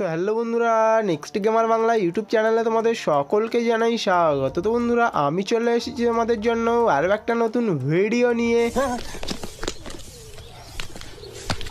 So hello বন্ধুরা, next gamer Bangla YouTube চ্যানেলে তোমাদের সকলকে জানাই স্বাগত। তো বন্ধুরা, আমি চলে এসেছি তোমাদের জন্য আরও একটা নতুন ভিডিও নিয়ে।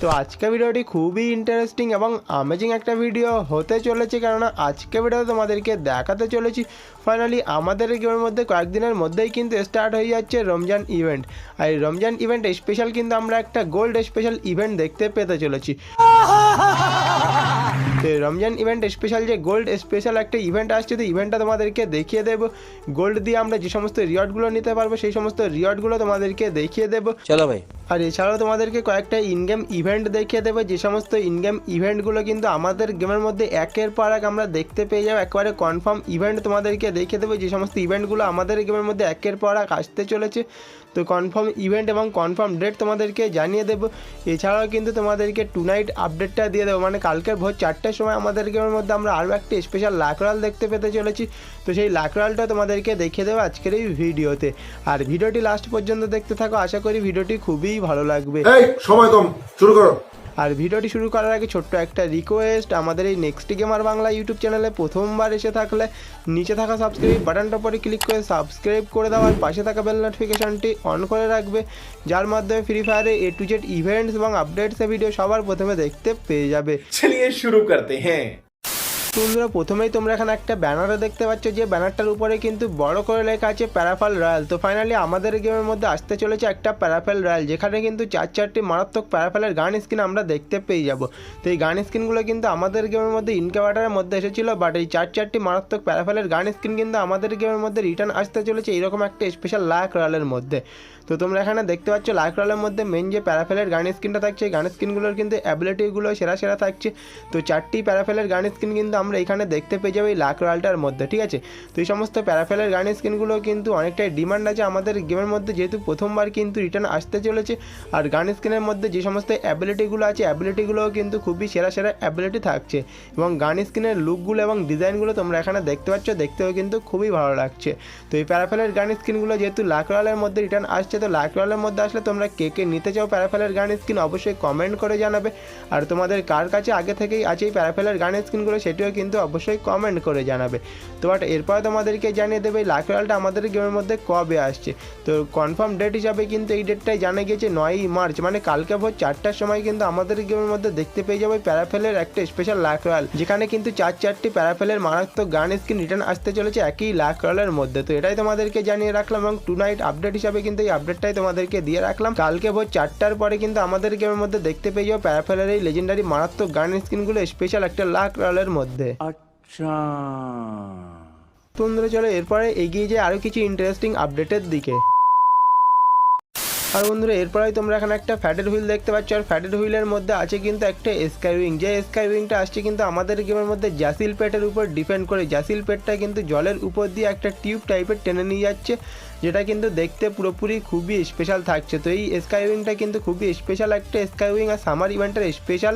তো আজকে ভিডিওটি খুবই ইন্টারেস্টিং এবং আমেজিং একটা ভিডিও হতে চলেছে কেননা আজকে ভিডিও তোমাদেরকে দেখাতে চলেছি। ফাইনালি আমাদের গেমের মধ্যে কয়েকদিনের মধ্যেই কিন্তু স্টার্ট হয়ে যাচ্ছে রমজান ইভেন্ট আর এই রমজান ইভেন্ট স্পেশাল কিন্তু আমরা একটা গোল্ড স্পেশাল ইভেন্ট দেখতে পেতে চলেছি। রমজান ইভেন্ট স্পেশাল যে গোল্ড স্পেশাল একটা ইভেন্ট আসছে, তো ইভেন্টটা তোমাদেরকে দেখিয়ে দেব। গোল্ড দিয়ে আমরা যে সমস্ত রিওয়ার্ডগুলো নিতে পারব, সেই সমস্ত রিওয়ার্ডগুলো তোমাদেরকে দেখিয়ে দেব। চলো ভাই। আর এছাড়াও তোমাদেরকে কয়েকটা ইনগেম ইভেন্ট দেখিয়ে দেবো। যে সমস্ত ইনগেম ইভেন্টগুলো কিন্তু আমাদের গেমের মধ্যে একের পর এক আমরা দেখতে পেয়ে যাব। একবারে কনফার্ম ইভেন্ট তোমাদেরকে দেখিয়ে দেবো। যে সমস্ত ইভেন্টগুলো আমাদের গেমের মধ্যে একের পর এক আসতে চলেছে। তো কনফার্ম ইভেন্ট এবং কনফার্ম ডেট তোমাদেরকে জানিয়ে দেবো। এছাড়াও কিন্তু তোমাদেরকে টু নাইট আপডেটটা দিয়ে দেবো। মানে কালকের ভোর চারটের সময় আমাদের গেমের মধ্যে আমরা আরও একটা স্পেশাল লাকরাল দেখতে পেতে চলেছি। তো সেই লাকরালটা তোমাদেরকে দেখিয়ে দেবো আজকের এই ভিডিওতে। আর ভিডিওটি লাস্ট পর্যন্ত দেখতে থাকো। আশা করি ভিডিওটি খুবই খুবই ভালো লাগবে। এই সময় কম শুরু করো। আর ভিডিওটি শুরু করার আগে ছোট্ট একটা রিকোয়েস্ট আমাদের এই নেক্সট গেমার বাংলা ইউটিউব চ্যানেলে প্রথমবার এসে থাকলে নিচে থাকা সাবস্ক্রাইব বাটনটা পরে ক্লিক করে সাবস্ক্রাইব করে দেওয়ার পাশে থাকা বেল নোটিফিকেশনটি অন করে রাখবে যার মাধ্যমে ফ্রি ফায়ারে এ টু জেড ইভেন্টস এবং আপডেটস ভিডিও সবার প্রথমে দেখতে পেয়ে যাবে। চলিয়ে শুরু করতে হ্যাঁ। বন্ধুরা, প্রথমেই তোমরা এখানে একটা ব্যানারে দেখতে পাচ্ছ, যে ব্যানারটার উপরে কিন্তু বড় করে লেখা আছে প্যারাফাল রয়্যাল তো ফাইনালি আমাদের গেমের মধ্যে আসতে চলেছে একটা প্যারাফেল রয়্যাল যেখানে কিন্তু চার চারটি মারাত্মক প্যারাফেলের গান স্কিন আমরা দেখতে পেয়ে যাব। তো এই গান স্কিনগুলো কিন্তু আমাদের গেমের মধ্যে ইনকাভাটারের মধ্যে এসেছিল বাট এই চার চারটি মারাত্মক প্যারাফেলের গান স্কিন কিন্তু আমাদের গেমের মধ্যে রিটার্ন আসতে চলেছে এইরকম একটা স্পেশাল লাক রয়্যালের মধ্যে। তো তোমরা এখানে দেখতে পাচ্ছ লাক রয়্যালের মধ্যে মেন যে প্যারাফেলের গান স্কিনটা থাকছে গান স্কিনগুলোর কিন্তু অ্যাবিলিটিগুলো সেরা সেরা থাকছে। তো চারটি প্যারাফেলের গান স্কিন কিন্তু আমরা এখানে দেখতে পেয়ে যাব এই লাক রয়্যালটার মধ্যে, ঠিক আছে? তো এই সমস্ত প্যারাফেলের গান স্কিনগুলো কিন্তু অনেকটাই ডিমান্ড আছে আমাদের গেমের মধ্যে, যেহেতু প্রথমবার কিন্তু রিটার্ন আসতে চলেছে। আর গান স্কিনের মধ্যে যে সমস্ত অ্যাবিলিটিগুলো আছে অ্যাবিলিটিগুলোও কিন্তু খুবই সেরা সেরা অ্যাবিলিটি থাকছে। এবং গান স্কিনের লুকগুলো এবং ডিজাইনগুলো তোমরা এখানে দেখতে পাচ্ছ, দেখতেও কিন্তু খুবই ভালো লাগছে। তো এই প্যারাফেলের গান স্কিনগুলো যেহেতু লাক রয়্যালের মধ্যে রিটার্ন আসছে, তো লাক রয়্যালের মধ্যে আসলে তোমরা কে কে নিতে চাও প্যারাফেলের গান স্কিন অবশ্যই কমেন্ট করে জানাবে। আর তোমাদের কার কাছে আগে থেকেই আছে এই প্যারাফেলের গান স্কিনগুলো, সেটিও কিন্তু অবশ্যই কমেন্ট করে জানাবে। তো বাট এরপরে তোমাদেরকে জানিয়ে দেবে লাক রয়্যালটা আমাদের গেমের মধ্যে কবে আসছে। তো কনফার্ম ডেট হিসাবে কিন্তু এই ডেটটাই জানা গিয়েছে নয়ই মার্চ মানে কালকে ভোর চারটার সময় কিন্তু আমাদের গেমের মধ্যে দেখতে পেয়ে যাবে প্যারাফেলের একটা স্পেশাল লাক রয়্যাল যেখানে কিন্তু চার চারটি প্যারাফেলের মারাত্মক গান স্ক্রিন রিটার্ন আসতে চলেছে একই লাক রয়্যালের মধ্যে। তো এটাই তোমাদেরকে জানিয়ে রাখলাম এবং টু নাইট আপডেট হিসাবে কিন্তু এই আপডেটটাই তোমাদেরকে দিয়ে রাখলাম। কালকে ভোর চারটার পরে কিন্তু আমাদের গেমের মধ্যে দেখতে পেয়ে যাব প্যারাফেলের এই লেজেন্ডারি মারাত্মক গান স্ক্রিনগুলো স্পেশাল একটা লাক রয়্যালের মধ্যে। আচ্ছা। তো বন্ধুরা চলো এরপরে এগিয়ে যায় আরও কিছু ইন্টারেস্টিং আপডেটের দিকে। আর বন্ধুরা এরপরেই তোমরা এখানে একটা ফ্যাটের হুইল দেখতে পাচ্ছ। আর ফ্যাটের হুইলের মধ্যে আছে কিন্তু একটা স্কাই উইং যে স্কাই উইংটা আসছে কিন্তু আমাদের গেমের মধ্যে জাসিল পেটের উপর ডিপেন্ড করে। জাসিল পেটটা কিন্তু জলের উপর দিয়ে একটা টিউব টাইপের টেনে নিয়ে যাচ্ছে যেটা কিন্তু দেখতে পুরোপুরি খুবই স্পেশাল থাকছে। তো এই স্কাই উইংটা কিন্তু খুবই স্পেশাল একটা স্কাই উইং আর সামার ইভেন্টের স্পেশাল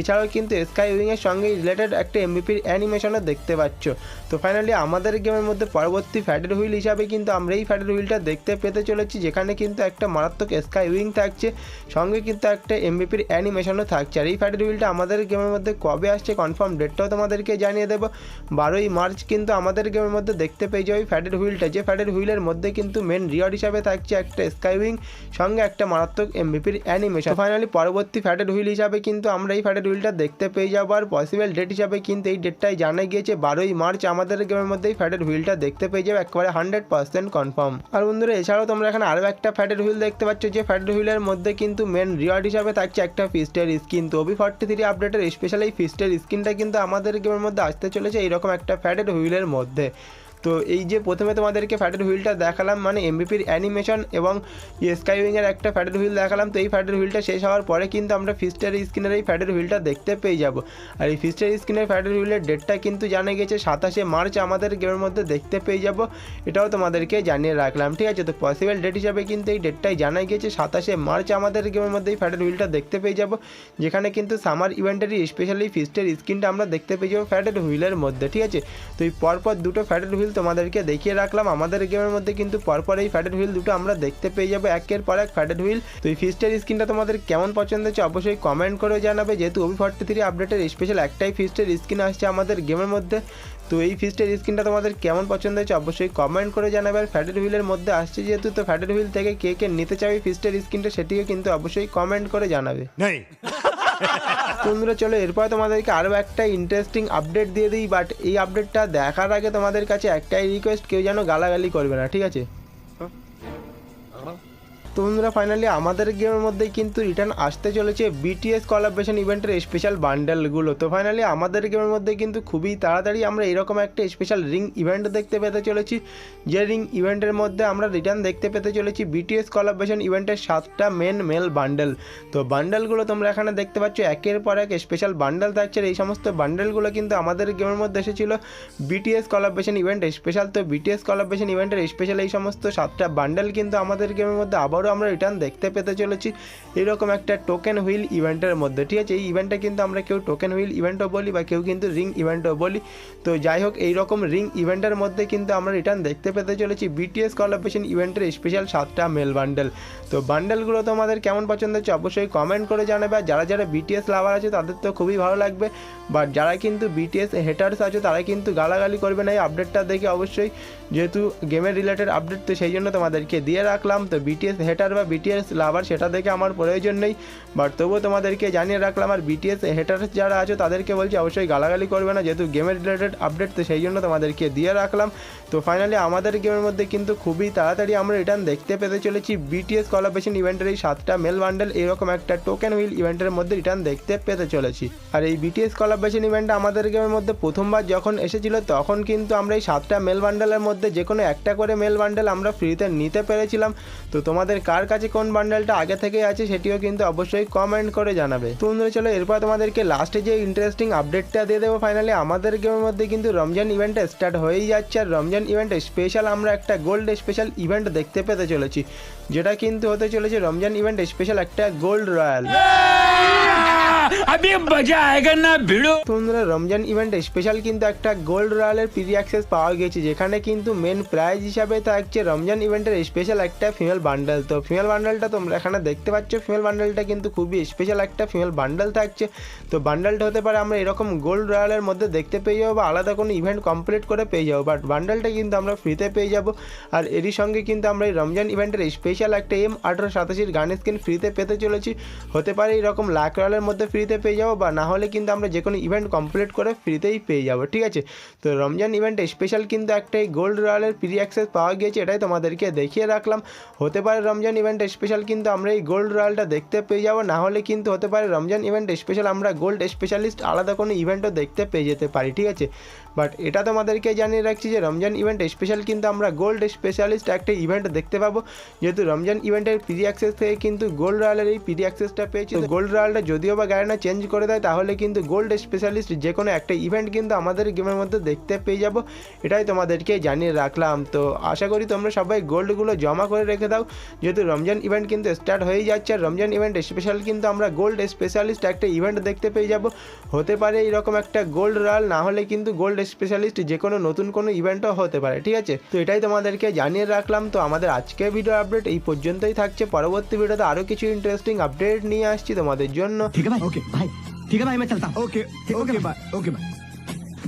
এছাড়াও কিন্তু স্কাই উইংয়ের সঙ্গে রিলেটেড একটা এমবিপির অ্যানিমেশনও দেখতে পাচ্ছ। তো ফাইনালি আমাদের গেমের মধ্যে পরবর্তী ফ্যাটের হুইল হিসাবে কিন্তু আমরা এই ফ্যাটের হুইলটা দেখতে পেতে চলেছি, যেখানে কিন্তু একটা মারাত্মক স্কাই উইং থাকছে, সঙ্গে কিন্তু একটা এমবিপির অ্যানিমেশনও থাকছে। আর এই ফ্যাটের হুইলটা আমাদের গেমের মধ্যে কবে আসছে কনফার্ম ডেটটাও তোমাদেরকে জানিয়ে দেবো। বারোই মার্চ কিন্তু আমাদের গেমের মধ্যে দেখতে পেয়ে যাবে ফ্যাটের হুইলটা যে ফ্যাটের হুইলের মধ্যে কিন্তু মেন রিওয়ার্ড হিসাবে থাকছে একটা স্কাই উইং সঙ্গে একটা মারাত্মক এমবিপির অ্যানিমেশন ফাইনালি পরবর্তী ফ্যাটের হুইল হিসাবে কিন্তু আমরা এই ফ্যাটের হুইলটা দেখতে পেয়ে যাব। আর পসিবল ডেট হিসাবে কিন্তু এই ডেটটাই জানা গিয়েছে। বারোই মার্চ আমাদের গেমের মধ্যে এই ফ্যাটের হুইলটা দেখতে পেয়ে যাবে, একেবারে হান্ড্রেড পার্সেন্ট কনফার্ম আর বন্ধুরা, এছাড়াও তোমরা এখানে আরও একটা ফ্যাটের হুইল দেখতে পাচ্ছ, যে ফ্যাটের হুইলের মধ্যে কিন্তু মেন রিওয়ার্ড হিসাবে থাকছে একটা ফিস্টের স্কিন তো ওবি ফর্টি থ্রি আপডেটের স্পেশাল এই ফিস্টের স্কিনটা কিন্তু আমাদের গেমের মধ্যে আসতে চলেছে, এইরকম একটা ফ্যাটের হুইলের মধ্যে। তো এই যে প্রথমে তোমাদেরকে ফ্যাটের হুইলটা দেখালাম মানে এমবিপির অ্যানিমেশন এবং স্কাই উইংয়ের একটা ফ্যাটের হুইল দেখালাম, তো এই ফ্যাটের হুইলটা শেষ হওয়ার পরে কিন্তু আমরা ফিস্টের স্ক্রিনের এই ফ্যাটের হুইলটা দেখতে পেয়ে যাব। আর এই ফিস্টের স্ক্রিনের ফ্যাটের হুইলের ডেটটা কিন্তু জানা গেছে সাতাশে মার্চ, আমাদের গেমের মধ্যে দেখতে পেয়ে যাব। এটাও তোমাদেরকে জানিয়ে রাখলাম, ঠিক আছে? তো পসিবল ডেট হিসাবে কিন্তু এই ডেটটাই জানা গিয়েছে সাতাশে মার্চ, আমাদের গেমের মধ্যে এই ফ্যাটের হুইলটা দেখতে পেয়ে যাব। যেখানে কিন্তু সামার ইভেন্টেরই স্পেশালি ফিস্টের স্ক্রিনটা আমরা দেখতে পেয়ে যাব ফ্যাটের হুইলের মধ্যে, ঠিক আছে? তো এই পরপর দুটো ফ্যাটের হুইল তোমাদেরকে দেখিয়ে রাখলাম। আমাদের গেমের মধ্যে কিন্তু পরপর এই ফ্যাটেড হুইল দুটো আমরা দেখতে পেয়ে যাব একের পর এক ফ্যাটেড হুইল তো এই ফিস্টের স্কিনটা তোমাদের কেমন পছন্দ হচ্ছে অবশ্যই কমেন্ট করে জানাবে। যেহেতু ওবি ফর্টি থ্রি আপডেটের স্পেশাল একটাই ফিস্টের স্কিন আসছে আমাদের গেমের মধ্যে। তো এই ফিস্টের স্কিনটা তোমাদের কেমন পছন্দ হচ্ছে অবশ্যই কমেন্ট করে জানাবে। আর ফ্যাটেড হুইলের মধ্যে আসছে যেহেতু, তো ফ্যাটেড হুইল থেকে কে কে নিতে চাবে ফিস্টের স্কিনটা সেটিকে কিন্তু অবশ্যই কমেন্ট করে জানাবে। বন্ধুরা, চলো এরপরে তোমাদেরকে আরও একটা ইন্টারেস্টিং আপডেট দিয়ে দিই বাট এই আপডেটটা দেখার আগে তোমাদের কাছে একটাই রিকোয়েস্ট কেউ যেন গালাগালি করবে না, ঠিক আছে? তো বন্ধুরা ফাইনালি আমাদের গেমের মধ্যেই কিন্তু রিটার্ন আসতে চলেছে বিটিএস কলাবরেশন ইভেন্টের স্পেশাল বান্ডেলগুলো তো ফাইনালি আমাদের গেমের মধ্যে কিন্তু খুবই তাড়াতাড়ি আমরা এরকম একটা স্পেশাল রিং ইভেন্ট দেখতে পেতে চলেছি, যে রিং ইভেন্টের মধ্যে আমরা রিটার্ন দেখতে পেতে চলেছি বিটিএস কলাবরেশন ইভেন্টের সাতটা মেন মেল বান্ডেল তো বান্ডেলগুলো তোমরা এখানে দেখতে পাচ্ছ, একের পর এক স্পেশাল বান্ডেল থাকছে এই সমস্ত বান্ডেলগুলো কিন্তু আমাদের গেমের মধ্যে এসেছিল বিটিএস কলাবরেশন ইভেন্ট স্পেশাল তো বিটিএস কলাবরেশন ইভেন্টের স্পেশাল এই সমস্ত সাতটা বান্ডেল কিন্তু আমাদের গেমের মধ্যে আবারও আমরা রিটার্ন দেখতে পেতে চলেছি। এরকম একটা টোকেন হুইল ইভেন্টের মধ্যে, ঠিক আছে? এই ইভেন্টটা কিন্তু আমরা কেউ টোকেন হুইল ইভেন্টও বলি বা কেউ কিন্তু রিং ইভেন্টও বলি। তো যাই হোক, এইরকম রিং ইভেন্টের মধ্যে কিন্তু আমরা রিটার্ন দেখতে পেতে চলেছি বিটিএস কলাবরেশন ইভেন্টের স্পেশাল সাতটা মেল বান্ডেল তো বান্ডেলগুলো তোমাদের কেমন পছন্দ হচ্ছে অবশ্যই কমেন্ট করে জানাবে। আর যারা যারা বিটিএস লাভার আছে, তাদের তো খুবই ভালো লাগবে। বাট যারা কিন্তু বিটিএস হেটার্স আছে, তারা কিন্তু গালাগালি করবে না। এই আপডেটটা দেখে অবশ্যই যেহেতু গেমের রিলেটেড আপডেট তো সেই জন্য তোমাদেরকে দিয়ে রাখলাম। তো বিটিএস হেটার বা বিটিএস লাভার সেটা দেখে আমার প্রয়োজন নেই। বাট তবুও তোমাদেরকে জানিয়ে রাখলাম, আর বিটিএস হেটার যারা আছে, তাদেরকে বলছি অবশ্যই গালাগালি করবে না। যেহেতু গেমের রিলেটেড আপডেট তো সেই জন্য তোমাদেরকে দিয়ে রাখলাম। তো ফাইনালি আমাদের গেমের মধ্যে কিন্তু খুবই তাড়াতাড়ি আমরা রিটার্ন দেখতে পেতে চলেছি। বিটিএস কলাবেশন ইভেন্টের এই সাতটা মেল বান্ডেল এরকম একটা টোকেন হুইল ইভেন্টের মধ্যে রিটার্ন দেখতে পেতে চলেছি। আর এই বিটিএস কলাবেশন ইভেন্টটা আমাদের গেমের মধ্যে প্রথমবার যখন এসেছিল, তখন কিন্তু আমরা এই সাতটা মেল বান্ডেলের মধ্যে যে কোনো একটা করে মেল বান্ডেল আমরা ফ্রিতে নিতে পেরেছিলাম। তো তোমাদের কার কাছে কোন বান্ডেলটা আগে থেকে আছে সেটিও কিন্তু অবশ্যই কমেন্ট করে জানাবে। তো বন্ধুরা, চলো, এরপর তোমাদেরকে লাস্টে যে ইন্টারেস্টিং আপডেটটা দিয়ে দেবো ফাইনালি আমাদের গেমের মধ্যে কিন্তু রমজান ইভেন্ট স্টার্ট হয়েই যাচ্ছে। আর রমজান ইভেন্টে স্পেশাল আমরা একটা গোল্ড স্পেশাল ইভেন্ট দেখতে পেতে চলেছি, যেটা কিন্তু হতে চলেছে রমজান ইভেন্ট স্পেশাল একটা গোল্ড রয়্যাল আমি মজা না ভিড়ো বন্ধুরা রমজান ইভেন্টে স্পেশাল কিন্তু একটা গোল্ড রয়্যালের প্রি অ্যাক্সেস পাওয়া গেছে, যেখানে কিন্তু মেন প্রাইজ হিসাবে থাকছে রমজান ইভেন্টের স্পেশাল একটা ফিমেল বান্ডেল তো ফিমেল বান্ডেলটা তোমরা এখানে দেখতে পাচ্ছ ফিমেল বান্ডেলটা কিন্তু খুবই স্পেশাল একটা ফিমেল বান্ডেল থাকছে। তো বান্ডেলটা হতে পারে আমরা এরকম গোল্ড রয়্যালের মধ্যে দেখতে পেয়ে যাব বা আলাদা কোনো ইভেন্ট কমপ্লিট করে পেয়ে যাব বাট বান্ডেলটা কিন্তু আমরা ফ্রিতে পেয়ে যাব। আর এরই সঙ্গে কিন্তু আমরা এই রমজান ইভেন্টের স্পেশাল একটা এম আঠারোশো সাতাশির গানের স্কিন ফ্রিতে পেতে চলেছি। হতে পারে এরকম লাখ রয়্যালের মধ্যে ফ্রি ফ্রিতে পেয়ে যাব বা না হলে কিন্তু আমরা যে কোনো ইভেন্ট কমপ্লিট করে ফ্রিতেই পেয়ে যাব, ঠিক আছে? তো রমজান ইভেন্টে স্পেশাল কিন্তু একটাই গোল্ড রয়্যালের প্রি অ্যাক্সেস পাওয়া গিয়েছে, এটাই তোমাদেরকে দেখিয়ে রাখলাম। হতে পারে রমজান ইভেন্ট স্পেশাল কিন্তু আমরা এই গোল্ড রয়্যালটা দেখতে পেয়ে যাব না হলে কিন্তু হতে পারে রমজান ইভেন্ট স্পেশাল আমরা গোল্ড স্পেশালিস্ট আলাদা কোনো ইভেন্টও দেখতে পেয়ে যেতে পারি, ঠিক আছে? বাট এটা তোমাদেরকে জানিয়ে রাখছি যে রমজান ইভেন্ট স্পেশাল কিন্তু আমরা গোল্ড স্পেশালিস্ট একটা ইভেন্ট দেখতে পাবো। যেহেতু রমজান ইভেন্টের প্রি অ্যাক্সেস থেকে কিন্তু গোল্ড রয়্যালের এই প্রি অ্যাক্সেসটা পেয়েছি। গোল্ড রয়্যালটা যদিও বা গাড়িটা চেঞ্জ করে দেয়, তাহলে কিন্তু গোল্ড স্পেশালিস্ট যে কোনো একটা ইভেন্ট কিন্তু আমাদের গেমের মধ্যে দেখতে পেয়ে যাব। এটাই তোমাদেরকে জানিয়ে রাখলাম। তো আশা করি তোমরা সবাই গোল্ডগুলো জমা করে রেখে দাও। যেহেতু রমজান ইভেন্ট কিন্তু স্টার্ট হয়েই যাচ্ছে আর রমজান ইভেন্ট স্পেশাল কিন্তু আমরা গোল্ড স্পেশালিস্ট একটা ইভেন্ট দেখতে পেয়ে যাব। হতে পারে এরকম একটা গোল্ড রয়্যাল না হলে কিন্তু গোল্ড স্পেশালিস্ট যে কোনো নতুন কোনো ইভেন্টও হতে পারে ঠিক আছে? তো এটাই তোমাদেরকে জানিয়ে রাখলাম। তো আমাদের আজকের ভিডিও আপডেট এই পর্যন্তই থাকছে। পরবর্তী ভিডিওতে আরও কিছু ইন্টারেস্টিং আপডেট নিয়ে আসছি তোমাদের জন্য। ঠিক আছে ওকে ভাই ঠিক আছে ভাই আমি ওকে ওকে বাই ওকে বাই